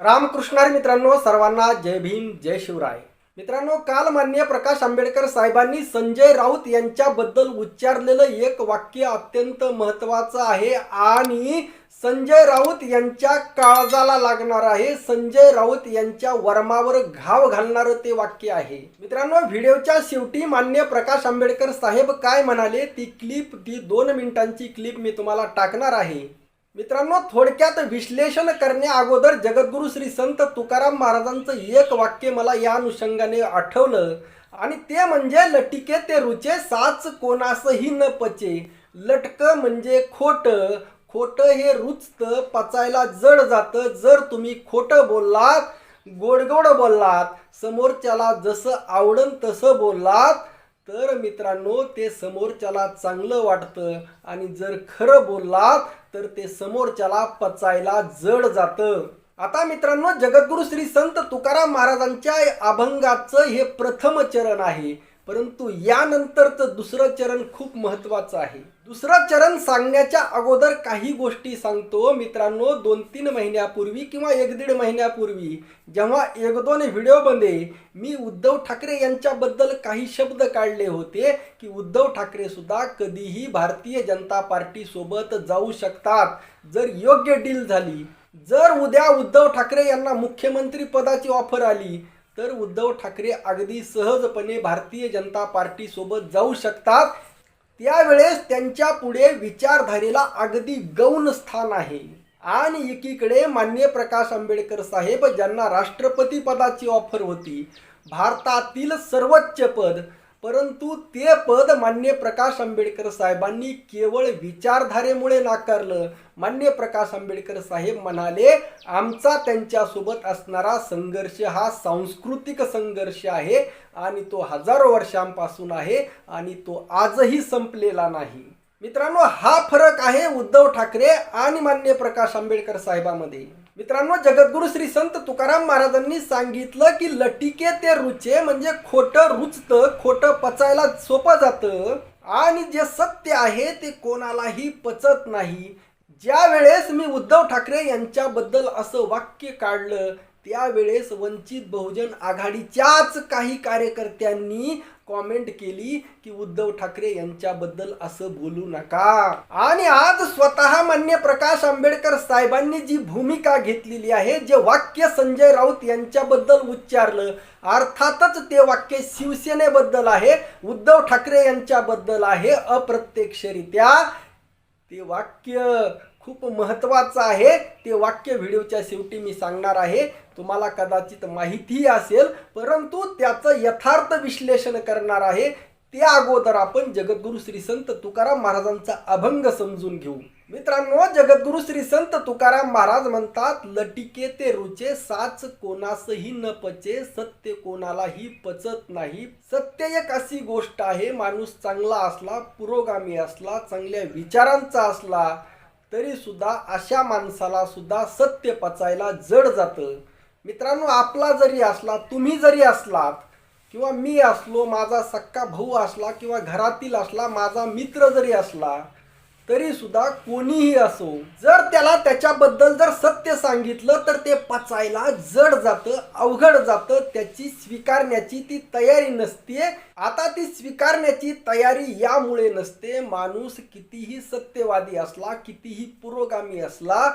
रामकृष्णारी मित्रांनो सर्वांना जय भीम जय शिवराय. मित्रांनो काल मान्य प्रकाश आंबेडकर साहेबांनी संजय राऊत यांच्याबद्दल उच्चारलेलं एक वाक्य अत्यंत महत्वाचं आहे आणि संजय राऊत यांच्या काळजाला लागणार आहे. संजय राऊत यांच्या वर्मावर घाव घालणारं ते वाक्य आहे. मित्रांनो व्हिडिओच्या शेवटी मान्य प्रकाश आंबेडकर साहेब काय म्हणाले ती क्लिप ती दोन मिनिटांची क्लिप मी तुम्हाला टाकणार आहे. मित्रांनो थोडक्यात विश्लेषण करण्या अगोदर जगद्गुरु श्री संत तुकाराम महाराजांचं एक वाक्य मला या अनुषंगाने आठवलं. आणि ते म्हणजे लटिके ते रुचे साच कोणासही न पचे. लटक म्हणजे खोट. खोट हे रुचतं पचायला जड जातं. जर तुम्ही खोटं बोललात गोडगोड बोललात समोरच्याला जसं आवडन तसं बोललात तर मित्रांनो ते समोरच्याला चांगलं वाटतं. आणि जर खरं बोललात तर ते समोरच्याला पचायला जड जातं. आता मित्रांनो जगद्गुरु श्री संत तुकाराम महाराजांच्या अभंगाचं हे प्रथम चरण आहे. परंतु यानंतरचं दुसरं चरण खूप महत्वाचं आहे. दुसरं चरण सांगण्याच्या अगोदर काही गोष्टी सांगतो. मित्रांनो दोन तीन महिन्यापूर्वी किंवा एक दीड महिन्यापूर्वी जेव्हा एक दोन व्हिडिओमध्ये मी उद्धव ठाकरे यांच्याबद्दल काही शब्द काढले होते की उद्धव ठाकरे सुद्धा कधीही भारतीय जनता पार्टीसोबत जाऊ शकतात. जर योग्य डील झाली जर उद्या उद्धव ठाकरे यांना मुख्यमंत्री पदाची ऑफर आली तर उद्धव ठाकरे अगदी सहजपणे भारतीय जनता पार्टीसोबत जाऊ शकतात. त्यावेळेस त्यांच्या पुढे विचारधारेला अगदी गौण स्थान आहे. आणि एकीकडे मान्य प्रकाश आंबेडकर साहेब ज्यांना राष्ट्रपती पदाची ऑफर होती भारतातील सर्वोच्च पद परंतु ते पद मान्य प्रकाश आंबेडकर साहेबांनी केवळ विचारधारेमुळे नाकारलं. मान्य प्रकाश आंबेडकर साहेब म्हणाले आमचा त्यांच्यासोबत असणारा संघर्ष हा सांस्कृतिक संघर्ष आहे आणि तो हजारो वर्षांपासून आहे आणि तो आजही संपलेला नाही. मित्रांनो हा फरक आहे उद्धव ठाकरे आणि मान्य प्रकाश आंबेडकर साहेबामध्ये. मित्रांनो जगद्गुरु श्री संत तुकाराम महाराजांनी सांगितलं की लटिके ते रुचे म्हणजे खोटं रुचतं खोटं पचायला सोपं जातं. आणि जे सत्य आहे ते कोणालाही पचत नाही. ज्या वेळेस मी उद्धव ठाकरे यांच्याबद्दल असं वाक्य काढलं त्यावेळेस वंचित बहुजन आघाडीच्याच काही कार्यकर्त्यांनी कॉमेंट केली की उद्धव ठाकरे यांच्याबद्दल असं बोलू नका. आणि आज स्वतः मान्य प्रकाश आंबेडकर साहेबांनी जी भूमिका घेतलेली आहे जे वाक्य संजय राऊत यांच्याबद्दल उच्चारलं अर्थातच ते वाक्य शिवसेनेबद्दल आहे उद्धव ठाकरे यांच्याबद्दल आहे अप्रत्यक्षरित्या. ते वाक्य खूप महत्त्वाचं आहे ते वाक्य व्हिडिओच्या शेवटी मी सांगणार आहे. तुम्हाला कदाचित माहितीही असेल परंतु त्याचं यथार्थ विश्लेषण करणार आहे. त्या अगोदर आपण जगद्गुरु श्री संत तुकाराम महाराजांचा अभंग समजून घेऊ. मित्रांनो जगद्गुरु श्री संत तुकाराम महाराज म्हणतात लटिके ते रुचे साच कोणासही न पचे सत्य कोणालाही पचत नाही. सत्य एक अशी गोष्ट आहे माणूस चांगला असला पुरोगामी असला चांगल्या विचारांचा असला तरी सुद्धा अशा माणसाला सुद्धा सत्य पचायला जड जातं. मित्रांनो आपला जरी असला तुम्ही जरी असलात किंवा मी असलो माझा सक्का भाऊ असला किंवा घरातील असला माझा मित्र जरी असला तरी सुद्धा कोणीही असो जर त्याला त्याच्याबद्दल जर सत्य सांगितलं तर ते पचायला जड जातं अवघड जातं त्याची स्वीकारण्याची ती तयारी नसते. आता ती स्वीकारण्याची तयारी यामुळे नसते. माणूस कितीही सत्यवादी असला कितीही पुरोगामी असला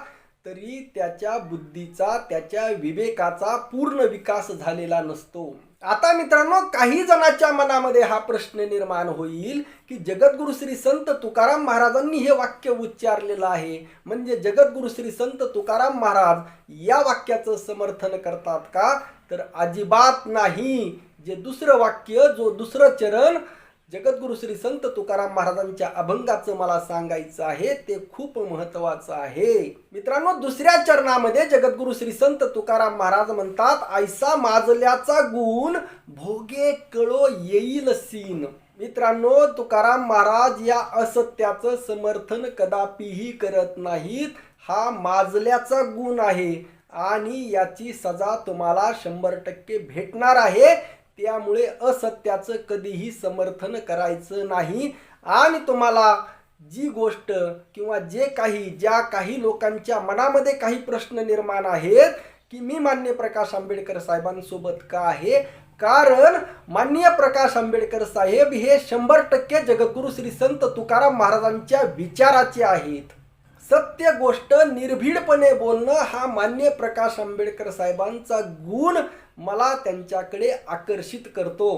तरी त्याच्या बुद्धीचा त्याच्या विवेकाचा पूर्ण विकास झालेला नसतो. आता मित्रांनो काही जणांच्या मनामध्ये हा प्रश्न निर्माण होईल की जगद्गुरु श्री संत तुकाराम महाराजांनी हे वाक्य उच्चारलेलं आहे. म्हणजे जगद्गुरु श्री संत तुकाराम महाराज या वाक्याचं समर्थन करतात का? तर अजिबात नाही. जे दुसरं वाक्य जो दुसरं चरण जगद्गुरु श्री संत तुकाराम महाराजांच्या अभंगाचं मला सांगायचं आहे ते खूप महत्वाचं आहे. मित्रांनो दुसऱ्या चरणामध्ये जगद्गुरु श्री संत तुकाराम महाराज म्हणतात ऐसा माजल्याचा गुण भोगे कळो येईल सीन. मित्रांनो तुकाराम महाराज या असत्याचं समर्थन कदापिही करत नाहीत. हा माजल्याचा गुण आहे आणि याची सजा तुम्हाला शंभर टक्के भेटणार आहे. त्यामुळे असत्याचं कधीही समर्थन करायचं नाही. आणि तुम्हाला जी गोष्ट किंवा जे काही ज्या काही लोकांच्या मनामध्ये काही प्रश्न निर्माण आहेत की मी मान्य प्रकाश आंबेडकर साहेबांसोबत का आहे? कारण माननीय प्रकाश आंबेडकर साहेब हे शंभर टक्के जगगुरु श्री संत तुकाराम महाराजांच्या विचाराचे आहेत. सत्य गोष्ट निर्भीडपणे बोलणं हा मान्य प्रकाश आंबेडकर साहेबांचा गुण मला त्यांच्याकडे आकर्षित करतो.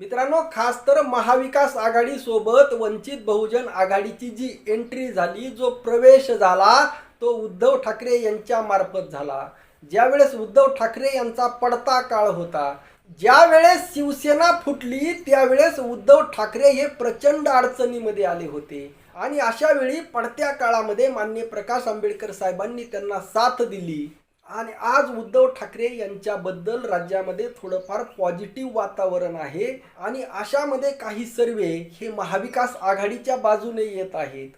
मित्रांनो खास तर महाविकास आघाडीसोबत वंचित बहुजन आघाडीची जी एंट्री झाली जो प्रवेश झाला तो उद्धव ठाकरे यांच्या मार्फत झाला. ज्यावेळेस उद्धव ठाकरे यांचा पडता काळ होता ज्यावेळेस शिवसेना फुटली त्यावेळेस उद्धव ठाकरे हे प्रचंड अडचणीमध्ये आले होते. आणि अशा वेळी पडत्या काळामध्ये मान्य प्रकाश आंबेडकर साहेबांनी त्यांना साथ दिली. आणि आज उद्धव ठाकरे यांच्याबद्दल राज्यामध्ये थोडंफार पॉझिटिव्ह वातावरण आहे. आणि अशामध्ये काही सर्वे हे महाविकास आघाडीच्या बाजूने येत आहेत.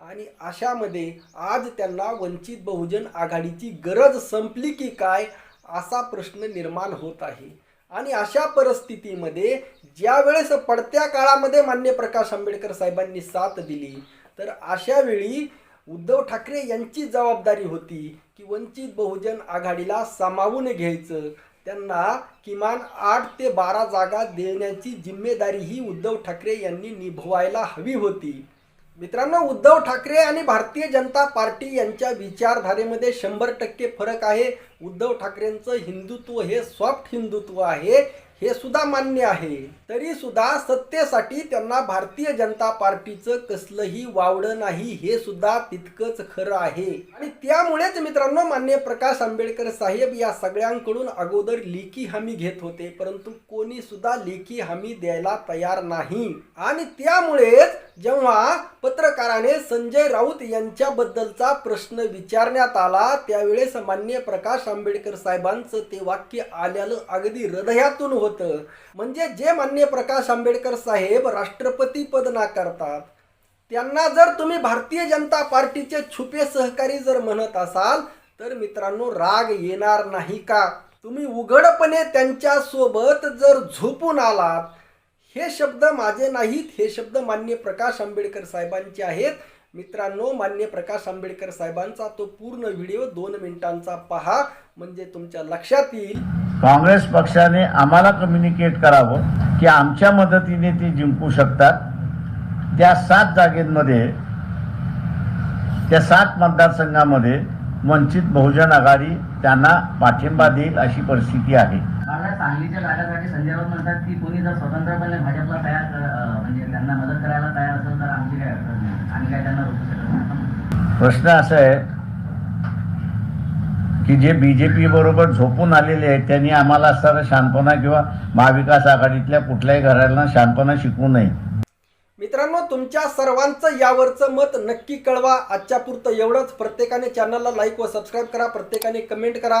आणि अशामध्ये आज त्यांना वंचित बहुजन आघाडीची गरज संपली की काय असा प्रश्न निर्माण होत आहे. आणि अशा परिस्थितीमध्ये ज्या वेळेस पडत्या काळामध्ये मान्य प्रकाश आंबेडकर साहेबांनी साथ दिली तर अशा वेळी उद्धव ठाकरे यांची जबाबदारी होती की वंचित बहुजन आघाडीला सामावून घ्यायचं. त्यांना किमान आठ ते बारा जागा देण्याची जिम्मेदारी ही उद्धव ठाकरे यांनी निभवायला हवी होती. मित्रांनो उद्धव ठाकरे आणि भारतीय जनता पार्टी यांच्या विचारधारेमध्ये शंभर टक्के फरक आहे. उद्धव ठाकरेंचं हिंदुत्व हे सॉफ्ट हिंदुत्व आहे हे सुद्धा मान्य आहे. तरी सुद्धा सत्तेसाठी त्यांना भारतीय जनता पार्टीचं कसलंही वावडं नाही हे सुद्धा तितकंच खरं आहे. आणि त्यामुळेच मित्रांनो मान्य प्रकाश आंबेडकर साहेब या सगळ्यांकडून अगोदर लेखी हमी घेत होते परंतु कोणी सुद्धा लेखी हमी द्यायला तयार नाही. आणि त्यामुळेच जेव्हा पत्रकाराने संजय राऊत यांच्याबद्दलचा प्रश्न विचारण्यात आला त्यावेळेस मान्य प्रकाश आंबेडकर साहेबांचं ते वाक्य आलेलं अगदी हृदयातून होतं. म्हणजे जे मान्य प्रकाश आंबेडकर साहेब राष्ट्रपती पद नाकारतात त्यांना जर तुम्ही भारतीय जनता पार्टीचे छुपे सहकारी जर म्हणत असाल तर मित्रांनो राग येणार नाही का? तुम्ही उघडपणे त्यांच्यासोबत जर झोपून आलात हे शब्द माझे नाहीत हे शब्द मान्य प्रकाश आंबेडकर साहेबांचे आहेत. मित्रांनो मान्य प्रकाश आंबेडकर साहेबांचा तो पूर्ण व्हिडिओ दोन मिनिटांचा पहा म्हणजे तुमच्या लक्षात येईल. काँग्रेस पक्षाने आम्हाला कम्युनिकेट करावं की आमच्या मदतीने ते जिंकू शकतात. त्या सात जागेमध्ये त्या सात मतदारसंघामध्ये वंचित बहुजन आघाडी त्यांना पाठिंबा देईल अशी परिस्थिती आहे. मला सांगलीच्या जागासाठी संजय राऊत म्हणतात की कोणी जर स्वतंत्रपणे भाजपला तयार म्हणजे त्यांना मदत करायला तयार असेल तर आमची काय अडचण नाही. आम्ही काय त्यांना रोखू शकत प्रश्न असा आहे की जे बी जे पी बरोबर झोपून आलेले आहेत त्यांनी आम्हाला असणारा शांतपणा किंवा महाविकास आघाडीतल्या कुठल्याही घराला शांतपणा शिकवू नये. मित्रांनो तुमच्या सर्वांचं यावरचं मत नक्की कळवा. आजच्या पुरतं एवढंच. प्रत्येकाने चॅनलला लाईक व सबस्क्राईब करा. प्रत्येकाने कमेंट करा.